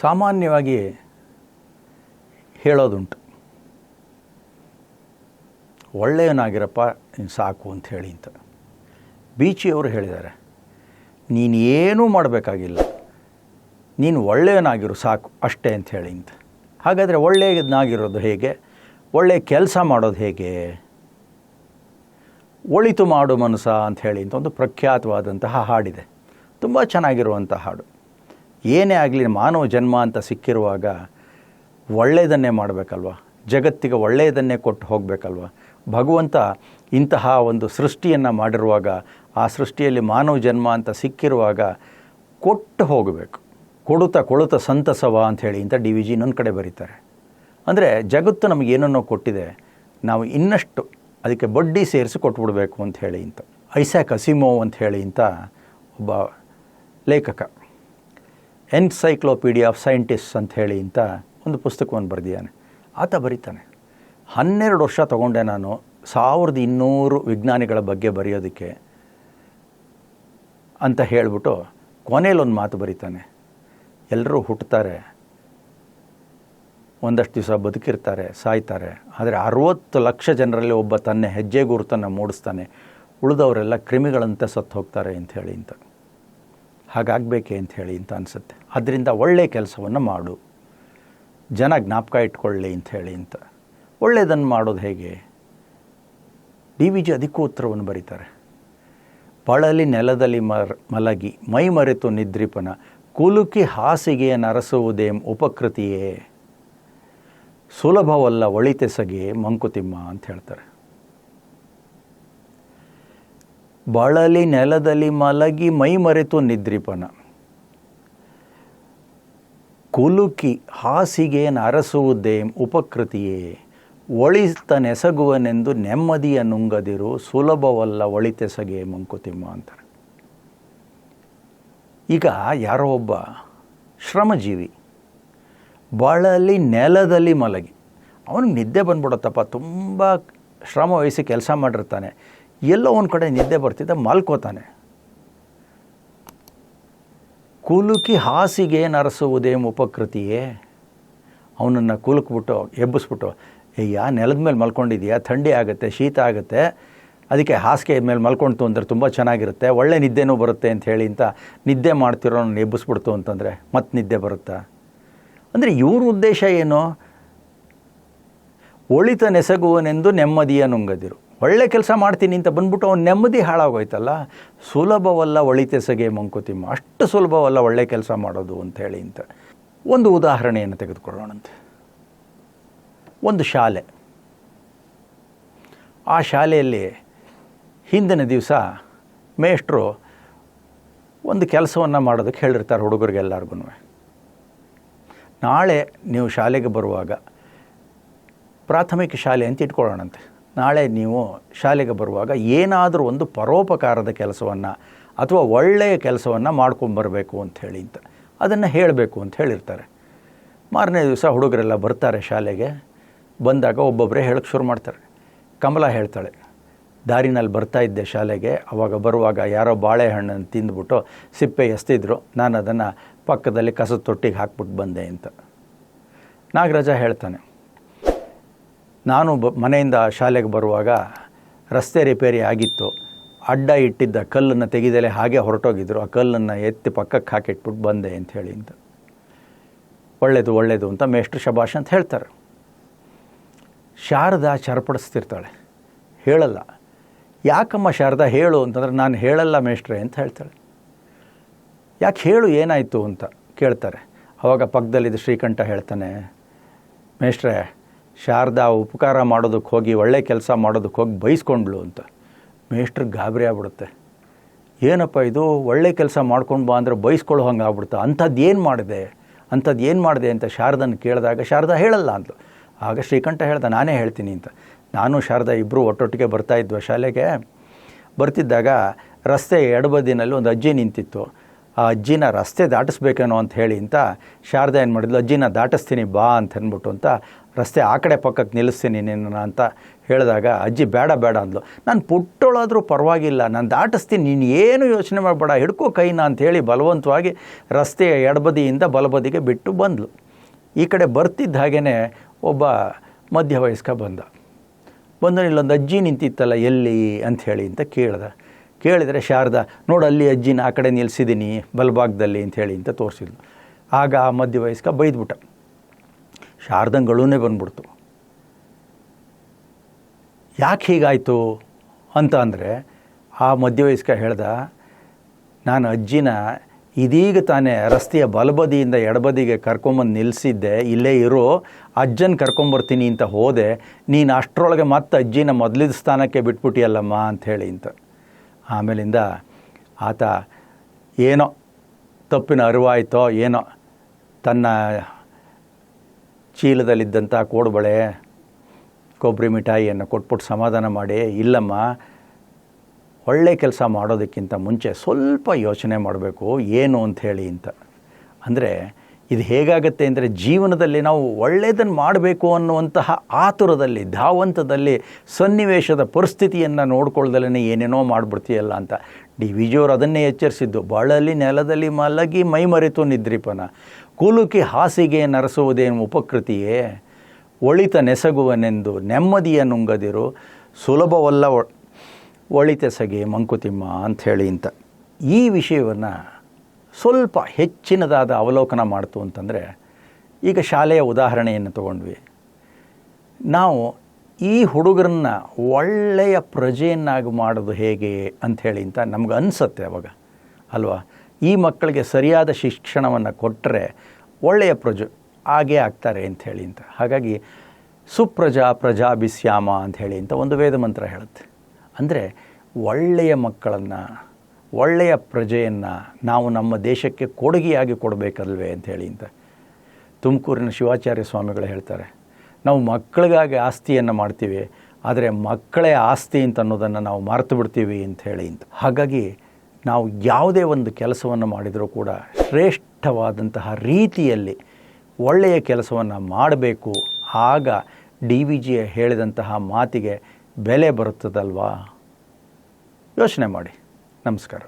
ಸಾಮಾನ್ಯವಾಗಿ ಹೇಳೋದುಂಟು. ಒಳ್ಳೆಯವನಾಗಿರಪ್ಪ, ನೀನು ಸಾಕು ಅಂತ ಹೇಳಿ ಅಂತ. ಬೀಚಿಯವರು ಹೇಳಿದ್ದಾರೆ, ನೀನು ಏನೂ ಮಾಡಬೇಕಾಗಿಲ್ಲ. ನೀನು ಒಳ್ಳೆಯವನಾಗಿರು, ಸಾಕು, ಅಷ್ಟೇ ಅಂತ ಹೇಳಿ ಅಂತ. ಹಾಗಾದರೆ ಒಳ್ಳೆಯದನ್ನಾಗಿರೋದು ಹೇಗೆ? ಒಳ್ಳೆಯ ಕೆಲಸ ಮಾಡೋದು ಹೇಗೆ? ಒಳಿತು ಮಾಡು ಮನಸ ಅಂತ ಹೇಳಿ ಅಂತ ಒಂದು ಪ್ರಖ್ಯಾತವಾದಂತಹ ಹಾಡಿದೆ. ತುಂಬ ಚೆನ್ನಾಗಿರುವಂಥ ಹಾಡು. ಏನೇ ಆಗಲಿ ಮಾನವ ಜನ್ಮ ಅಂತ ಸಿಕ್ಕಿರುವಾಗ ಒಳ್ಳೆಯದನ್ನೇ ಮಾಡಬೇಕಲ್ವ? ಜಗತ್ತಿಗೆ ಒಳ್ಳೆಯದನ್ನೇ ಕೊಟ್ಟು ಹೋಗಬೇಕಲ್ವ? ಭಗವಂತ ಇಂತಹ ಒಂದು ಸೃಷ್ಟಿಯನ್ನು ಮಾಡಿರುವಾಗ, ಆ ಸೃಷ್ಟಿಯಲ್ಲಿ ಮಾನವ ಜನ್ಮ ಅಂತ ಸಿಕ್ಕಿರುವಾಗ ಕೊಟ್ಟು ಹೋಗಬೇಕು. ಕೊಡುತ್ತ ಕೊಳುತ ಸಂತಸವ ಅಂಥೇಳಿ ಅಂತ ಡಿ ವಿ ಜಿ ಇನ್ನೊಂದು ಕಡೆ ಬರೀತಾರೆ. ಅಂದರೆ ಜಗತ್ತು ನಮಗೆ ಏನನ್ನೋ ಕೊಟ್ಟಿದೆ, ನಾವು ಇನ್ನಷ್ಟು ಅದಕ್ಕೆ ಬಡ್ಡಿ ಸೇರಿಸಿ ಕೊಟ್ಬಿಡ್ಬೇಕು ಅಂತ ಹೇಳಿ ಅಂತ ಐಸಾಕ್ ಅಸಿಮೋ ಅಂತ ಹೇಳಿ ಅಂತ ಒಬ್ಬ ಲೇಖಕ. ಎನ್ಸೈಕ್ಲೋಪೀಡಿಯಾ ಆಫ್ ಸೈಂಟಿಸ್ಟ್ ಅಂತ ಹೇಳಿ ಅಂತ ಒಂದು ಪುಸ್ತಕವನ್ನು ಬರೆದಿದ್ದಾನೆ. ಆತ ಬರೀತಾನೆ. ಹನ್ನೆರಡು ವರ್ಷ ತಗೊಂಡೆ ನಾನು. ಸಾವಿರದ ಇನ್ನೂರು ವಿಜ್ಞಾನಿಗಳ ಬಗ್ಗೆ ಬರೆಯೋದಕ್ಕೆ ಅಂತ ಹೇಳಿಬಿಟ್ಟು ಕೊನೆಯಲ್ಲೊಂದು ಮಾತು ಬರೀತಾನೆ. ಎಲ್ಲರೂ ಹುಟ್ಟುತ್ತಾರೆ ಒಂದಷ್ಟು ದಿವಸ ಬದುಕಿರ್ತಾರೆ, ಸಾಯ್ತಾರೆ. ಆದರೆ ಅರುವತ್ತು ಲಕ್ಷ ಜನರಲ್ಲಿ ಒಬ್ಬ ತನ್ನ ಹೆಜ್ಜೆ ಗುರುತನ್ನು ಮೂಡಿಸ್ತಾನೆ. ಉಳಿದವರೆಲ್ಲ ಕ್ರಿಮಿಗಳಂತೆ ಸತ್ತು ಹೋಗ್ತಾರೆ ಅಂತ ಹೇಳಿ ಅಂತ ಹಾಗಾಗಬೇಕೆ ಅಂತ ಹೇಳಿ ಅಂತ ಅನಿಸುತ್ತೆ. ಅದರಿಂದ ಒಳ್ಳೆಯ ಕೆಲಸವನ್ನು ಮಾಡು. ಜನ ಜ್ಞಾಪಕ ಇಟ್ಕೊಳ್ಳಿ ಅಂತ ಹೇಳಿ ಅಂತ. ಒಳ್ಳೆಯದನ್ನು ಮಾಡೋದು ಹೇಗೆ? ಡಿ ವಿ ಜಿ ಅದಕ್ಕೂ ಬರೀತಾರೆ. ಬಳಲಿ ನೆಲದಲ್ಲಿ ಮರ್, ಮಲಗಿ, ಮೈ ಮರೆತು ನಿದ್ರಿಪನ, ಕುಲುಕಿ ಹಾಸಿಗೆಯ ನರಸುವುದೇ ಉಪಕೃತಿಯೇ? ಸುಲಭವಲ್ಲ ಒಳಿತೆಸಗೆ ಮಂಕುತಿಮ್ಮ ಅಂತ ಹೇಳ್ತಾರೆ. ಬಳಲಿ ನೆಲದಲ್ಲಿ ಮಲಗಿ ಮೈ ಮರೆತು ನಿದ್ರಿಪನ ಕುಲುಕಿ ಹಾಸಿಗೆಯನ್ನು ಅರಸುವುದೇ ಉಪಕೃತಿಯೇ. ಒಳಿತ ನೆಸಗುವನೆಂದು ನೆಮ್ಮದಿಯ ನುಂಗದಿರು, ಸುಲಭವಲ್ಲ ಒಳಿತೆಸಗೆ ಮಂಕುತಿಮ್ಮ ಅಂತಾರೆ. ಈಗ ಯಾರೋ ಒಬ್ಬ ಶ್ರಮಜೀವಿ, ಬಳಲಿ ನೆಲದಲ್ಲಿ ಮಲಗಿ, ಅವನಿಗೆ ನಿದ್ದೆ ಬಂದ್ಬಿಡುತ್ತಪ್ಪ, ತುಂಬ ಶ್ರಮ ವಹಿಸಿ ಕೆಲಸ ಮಾಡಿರ್ತಾನೆ. ಎಲ್ಲೋ ಒಂದು ಕಡೆ ನಿದ್ದೆ ಬರ್ತಿದ್ದ ಮಲ್ಕೋತಾನೆ. ಕುಲುಕಿ ಹಾಸಿಗೆ ನರಸುವುದೇ ಉಪಕೃತಿಯೇ ಅವನನ್ನು ಕುಲುಕ್ಬಿಟ್ಟು, ಎಬ್ಬಿಸ್ಬಿಟ್ಟು, ಅಯ್ಯ, ನೆಲದ ಮೇಲೆ ಮಲ್ಕೊಂಡಿದೆಯಾ? ಥಂಡಿ ಆಗುತ್ತೆ, ಶೀತ ಆಗುತ್ತೆ. ಅದಕ್ಕೆ ಹಾಸಿಗೆ ಮೇಲೆ ಮಲ್ಕೊಳ್ತು ಅಂದರೆ ತುಂಬ ಚೆನ್ನಾಗಿರುತ್ತೆ. ಒಳ್ಳೆ ನಿದ್ದೆನೂ ಬರುತ್ತೆ ಅಂತ ಹೇಳಿ ಅಂತ ನಿದ್ದೆ ಮಾಡ್ತಿರೋ ಎಬ್ಬಿಸ್ಬಿಡ್ತು ಅಂತಂದರೆ ಮತ್ತೆ ನಿದ್ದೆ ಬರುತ್ತಾ? ಅಂದರೆ ಇವ್ರ ಉದ್ದೇಶ ಏನು? ಒಳಿತ ನೆಸಗುವನೆಂದು ನೆಮ್ಮದಿಯ ನುಂಗದಿರು. ಒಳ್ಳೆ ಕೆಲಸ ಮಾಡ್ತೀನಿ ಅಂತ ಬಂದ್ಬಿಟ್ಟು ಅವ್ನು ನೆಮ್ಮದಿ ಹಾಳಾಗೋಯ್ತಲ್ಲ? ಸುಲಭವಲ್ಲ ಒಳಿತೆಸಗೆ ಮಂಕುತಿಮ್ಮ. ಅಷ್ಟು ಸುಲಭವಲ್ಲ ಒಳ್ಳೆ ಕೆಲಸ ಮಾಡೋದು ಅಂತ ಹೇಳಿ ಅಂತ. ಒಂದು ಉದಾಹರಣೆಯನ್ನು ತೆಗೆದುಕೊಳ್ಳೋಣಂತೆ ಒಂದು ಶಾಲೆ. ಆ ಶಾಲೆಯಲ್ಲಿ ಹಿಂದಿನ ದಿವಸ ಮೇಷ್ಟ್ರು ಒಂದು ಕೆಲಸವನ್ನು ಮಾಡೋದಕ್ಕೆ ಹೇಳಿರ್ತಾರೆ ಹುಡುಗರಿಗೆಲ್ಲರಿಗೂ ನಾಳೆ ನೀವು ಶಾಲೆಗೆ ಬರುವಾಗ ಪ್ರಾಥಮಿಕ ಶಾಲೆ ಅಂತ ಇಟ್ಕೊಳ್ಳೋಣಂತೆ. ನಾಳೆ ನೀವು ಶಾಲೆಗೆ ಬರುವಾಗ ಏನಾದರೂ ಒಂದು ಪರೋಪಕಾರದ ಕೆಲಸವನ್ನು ಅಥವಾ ಒಳ್ಳೆಯ ಕೆಲಸವನ್ನು ಮಾಡ್ಕೊಂಬರಬೇಕು ಅಂತ ಹೇಳಿ ಅಂತ. ಅದನ್ನು ಹೇಳಬೇಕು ಅಂತ ಹೇಳಿರ್ತಾರೆ. ಮಾರನೇ ದಿವಸ ಹುಡುಗರೆಲ್ಲ ಬರ್ತಾರೆ ಶಾಲೆಗೆ. ಬಂದಾಗ ಒಬ್ಬೊಬ್ಬರೇ ಹೇಳಕ್ಕೆ ಶುರು ಮಾಡ್ತಾರೆ. ಕಮಲ ಹೇಳ್ತಾಳೆ, ದಾರಿನಲ್ಲಿ ಬರ್ತಾ ಇದ್ದೆ ಶಾಲೆಗೆ. ಅವಾಗ ಬರುವಾಗ ಯಾರೋ ಬಾಳೆಹಣ್ಣನ್ನು ತಿಂದ್ಬಿಟ್ಟು ಸಿಪ್ಪೆ ಎಸ್ತಿದ್ರು. ನಾನು ಅದನ್ನು ಪಕ್ಕದಲ್ಲಿ ಕಸದ ತೊಟ್ಟಿಗೆ ಹಾಕ್ಬಿಟ್ಟು ಬಂದೆ ಅಂತ. ನಾಗರಾಜ ಹೇಳ್ತಾನೆ ನಾನು ಬ, ಮನೆಯಿಂದ ಶಾಲೆಗೆ ಬರುವಾಗ ರಸ್ತೆ ರಿಪೇರಿ ಆಗಿತ್ತು. ಅಡ್ಡ ಇಟ್ಟಿದ್ದ ಕಲ್ಲನ್ನು ತೆಗೆದಲೆ ಹಾಗೆ ಹೊರಟೋಗಿದ್ರು. ಆ ಕಲ್ಲನ್ನು ಎತ್ತಿ ಪಕ್ಕಕ್ಕೆ ಹಾಕಿಟ್ಬಿಟ್ಟು ಬಂದೆ ಅಂತ ಹೇಳಿ ಅಂತ. ಒಳ್ಳೆಯದು ಒಳ್ಳೆಯದು ಅಂತ ಮೇಷ್ಟ್ರು ಶಬಾಷ್ ಅಂತ ಹೇಳ್ತಾರೆ. ಶಾರದಾ ಚರ್ಪಡಿಸ್ತಿರ್ತಾಳೆ. ಹೇಳಲ್ಲ. ಯಾಕಮ್ಮ ಶಾರದಾ ಹೇಳು ಅಂತಂದ್ರೆ ನಾನು ಹೇಳಲ್ಲ ಮೇಷ್ಟ್ರೆ ಅಂತ ಹೇಳ್ತಾಳೆ. ಯಾಕೆ ಹೇಳು ಏನಾಯಿತು ಅಂತ ಕೇಳ್ತಾರೆ. ಅವಾಗ ಪಕ್ಕದಲ್ಲಿದ್ದ ಶ್ರೀಕಂಠ ಹೇಳ್ತಾನೆ, ಮೇಷ್ಟ್ರೆ ಶಾರದಾ ಉಪಕಾರ ಮಾಡೋದಕ್ಕೆ ಹೋಗಿ, ಒಳ್ಳೆ ಕೆಲಸ ಮಾಡೋದಕ್ಕೆ ಹೋಗಿ ಬೈಸ್ಕೊಂಡ್ಳು ಅಂತ. ಮೇಷ್ಟ್ರ್ ಗಾಬರಿ ಆಗ್ಬಿಡುತ್ತೆ. ಏನಪ್ಪ ಇದು? ಒಳ್ಳೆ ಕೆಲಸ ಮಾಡ್ಕೊಂಡು ಬಾ ಅಂದರೆ ಬೈಸ್ಕೊಳ್ಳೋ ಹಂಗೆ ಆಗ್ಬಿಡುತ್ತೆ. ಅಂಥದ್ದು ಏನು ಮಾಡಿದೆ? ಅಂಥದ್ದು ಏನು ಮಾಡಿದೆ ಅಂತ ಶಾರದನ ಕೇಳಿದಾಗ ಶಾರದಾ ಹೇಳಲ್ಲ ಅಂತ ಆಗ ಶ್ರೀಕಂಠ ಹೇಳ್ದ, ನಾನೇ ಹೇಳ್ತೀನಿ ಅಂತ. ನಾನು ಶಾರದಾ ಇಬ್ಬರು ಒಟ್ಟೊಟ್ಟಿಗೆ ಬರ್ತಾ ಇದ್ವಿ ಶಾಲೆಗೆ. ಬರ್ತಿದ್ದಾಗ ರಸ್ತೆ ಎಡಬದಿನಲ್ಲಿ ಒಂದು ಅಜ್ಜಿ ನಿಂತಿತ್ತು. ಆ ಅಜ್ಜಿನ ರಸ್ತೆ ದಾಟಿಸ್ಬೇಕೇನೋ ಅಂತ ಹೇಳಿ ಅಂತ ಶಾರದಾ ಏನು ಮಾಡಿದ್ಲು, ಅಜ್ಜಿನ ದಾಟಿಸ್ತೀನಿ, ಬಾ ಅಂತ ಅಂದ್ಬಿಟ್ಟು ಅಂತ ರಸ್ತೆ ಆ ಕಡೆ ಪಕ್ಕಕ್ಕೆ ನಿಲ್ಲಿಸ್ತೀನಿ ನಿನ್ನ ಅಂತ ಹೇಳಿದಾಗ, ಅಜ್ಜಿ, ಬೇಡ ಬೇಡ ಅಂದ್ಲು. ನಾನು ಪುಟ್ಟೋಳಾದರೂ ಪರವಾಗಿಲ್ಲ, ನಾನು ದಾಟಿಸ್ತೀನಿ, ನೀನು ಏನು ಯೋಚನೆ ಮಾಡಬೇಡ, ಹಿಡ್ಕೋ ಕೈನ ಅಂಥೇಳಿ ಬಲವಂತವಾಗಿ ರಸ್ತೆಯ ಎಡಬದಿಯಿಂದ ಬಲಬದಿಗೆ ಬಿಟ್ಟು ಬಂದಳು ಈ ಕಡೆ ಬರ್ತಿದ್ದ ಹಾಗೇ ಒಬ್ಬ ಮಧ್ಯ ವಯಸ್ಕ ಬಂದ. ಬಂದು ಇಲ್ಲೊಂದು ಅಜ್ಜಿ ನಿಂತಿತ್ತಲ್ಲ ಎಲ್ಲಿ? ಅಂಥೇಳಿ ಅಂತ ಕೇಳ್ದ. ಕೇಳಿದರೆ ಶಾರದ, ನೋಡು, ಅಲ್ಲಿ ಅಜ್ಜಿನ ಆ ಕಡೆ ನಿಲ್ಲಿಸಿದ್ದೀನಿ ಬಲಭಾಗದಲ್ಲಿ ಅಂಥೇಳಿ ಅಂತ ತೋರಿಸಿದ್ಲು. ಆಗ ಆ ಮಧ್ಯ ವಯಸ್ಕ ಬೈದ್ಬಿಟ್ಟ. ಶಾರದಂಗಳೂನೇ ಬಂದ್ಬಿಡ್ತು. ಯಾಕೆ ಹೀಗಾಯಿತು ಅಂತ ಅಂದರೆ, ಆ ಮಧ್ಯವಯಸ್ಕ ಹೇಳ್ದ, ನಾನು ಅಜ್ಜಿನ ಇದೀಗ ತಾನೇ ರಸ್ತೆಯ ಬಲಬದಿಯಿಂದ ಎಡಬದಿಗೆ ಕರ್ಕೊಂಬಂದು ನಿಲ್ಲಿಸಿದ್ದೆ ಇಲ್ಲೇ ಇರೋ ಅಜ್ಜನ ಕರ್ಕೊಂಬರ್ತೀನಿ ಅಂತ ಹೋದೆ, ನೀನು ಅಷ್ಟರೊಳಗೆ ಮತ್ತೆ ಅಜ್ಜಿನ ಮೊದಲಿದ ಸ್ಥಾನಕ್ಕೆ ಬಿಟ್ಬಿಟ್ಟಿಯಲ್ಲಮ್ಮ ಅಂಥೇಳಿ ಅಂತ. ಆಮೇಲಿಂದ, ಆತ ಏನೋ ತಪ್ಪಿನ ಅರಿವಾಯಿತೋ, ಏನೋ ತನ್ನ ಚೀಲದಲ್ಲಿದ್ದಂಥ ಕೋಡುಬಳೆ ಕೊಬ್ಬರಿ ಮಿಠಾಯಿಯನ್ನು ಕೊಟ್ಬಿಟ್ಟು ಸಮಾಧಾನ ಮಾಡಿ, ಇಲ್ಲಮ್ಮ, ಒಳ್ಳೆ ಕೆಲಸ ಮಾಡೋದಕ್ಕಿಂತ ಮುಂಚೆ ಸ್ವಲ್ಪ ಯೋಚನೆ ಮಾಡಬೇಕು, ಏನು ಅಂತ ಹೇಳಿ ಅಂತ. ಅಂದರೆ, ಇದು ಹೇಗಾಗುತ್ತೆ ಅಂದರೆ ಜೀವನದಲ್ಲಿ ನಾವು ಒಳ್ಳೆಯದನ್ನು ಮಾಡಬೇಕು ಅನ್ನುವಂತಹ ಆತುರದಲ್ಲಿ, ಧಾವಂತದಲ್ಲಿ, ಸನ್ನಿವೇಶದ ಪರಿಸ್ಥಿತಿಯನ್ನು ನೋಡ್ಕೊಳ್ದಲೇ ಏನೇನೋ ಮಾಡಿಬಿಡ್ತೀಯಲ್ಲ ಅಂತ. ಡಿ. ವಿಜಿಯವರು ಅದನ್ನೇ ಎಚ್ಚರಿಸಿದ್ದು, ಬಳಲಿ ನೆಲದಲ್ಲಿ ಮಲಗಿ ಮೈ ಮರೆತು ನಿದ್ರಿಪನ. ಕುಲುಕಿ ಹಾಸಿಗೆ ನರಸುವುದೇನು ಉಪಕೃತಿಯೇ? ಒಳಿತ ನೆಸಗುವನೆಂದು ನೆಮ್ಮದಿಯ ನುಂಗದಿರು, ಸುಲಭವಲ್ಲ ಒಳಿತೆಸಗೆ ಮಂಕುತಿಮ್ಮ ಅಂಥೇಳಿ ಅಂತ ಈ ವಿಷಯವನ್ನು ಸ್ವಲ್ಪ ಹೆಚ್ಚಿನದಾದ ಅವಲೋಕನ ಮಾಡ್ತು ಅಂತಂದರೆ, ಈಗ ಶಾಲೆಯ ಉದಾಹರಣೆಯನ್ನು ತಗೊಂಡ್ವಿ. ನಾವು ಈ ಹುಡುಗರನ್ನ ಒಳ್ಳೆಯ ಪ್ರಜೆಯನ್ನಾಗಿ ಮಾಡೋದು ಹೇಗೆ ಅಂಥೇಳಿ ಅಂತ ನಮ್ಗೆ ಅನಿಸತ್ತೆ ಅವಾಗ, ಅಲ್ವಾ? ಈ ಮಕ್ಕಳಿಗೆ ಸರಿಯಾದ ಶಿಕ್ಷಣವನ್ನು ಕೊಟ್ಟರೆ ಒಳ್ಳೆಯ ಪ್ರಜೆ ಆಗೇ ಆಗ್ತಾರೆ ಹೇಳಿ ಅಂತ. ಹಾಗಾಗಿ ಸುಪ್ರಜಾ ಪ್ರಜಾಭಿಸ್ಯಾಮ ಅಂಥೇಳಿ ಅಂತ ಒಂದು ವೇದ ಮಂತ್ರ ಹೇಳುತ್ತೆ. ಅಂದರೆ ಒಳ್ಳೆಯ ಮಕ್ಕಳನ್ನು, ಒಳ್ಳೆಯ ಪ್ರಜೆಯನ್ನು ನಾವು ನಮ್ಮ ದೇಶಕ್ಕೆ ಕೊಡುಗೆಯಾಗಿ ಕೊಡಬೇಕಲ್ವೇ ಅಂಥೇಳಿ ಅಂತ ತುಮಕೂರಿನ ಶಿವಾಚಾರ್ಯ ಸ್ವಾಮಿಗಳು ಹೇಳ್ತಾರೆ. ನಾವು ಮಕ್ಕಳಿಗಾಗಿ ಆಸ್ತಿಯನ್ನು ಮಾಡ್ತೀವಿ, ಆದರೆ ಮಕ್ಕಳೇ ಆಸ್ತಿ ಅಂತ ಅನ್ನೋದನ್ನು ನಾವು ಮರೆತು ಬಿಡ್ತೀವಿ ಅಂತ ಹೇಳಿ ಅಂತ. ಹಾಗಾಗಿ ನಾವು ಯಾವುದೇ ಒಂದು ಕೆಲಸವನ್ನು ಮಾಡಿದರೂ ಕೂಡ ಶ್ರೇಷ್ಠವಾದಂತಹ ರೀತಿಯಲ್ಲಿ ಒಳ್ಳೆಯ ಕೆಲಸವನ್ನು ಮಾಡಬೇಕು. ಆಗ ಡಿ ವಿ ಜಿಯ ಹೇಳಿದಂತಹ ಮಾತಿಗೆ ಬೆಲೆ ಬರುತ್ತದಲ್ವಾ? ಯೋಚನೆ ಮಾಡಿ. ನಮಸ್ಕಾರ.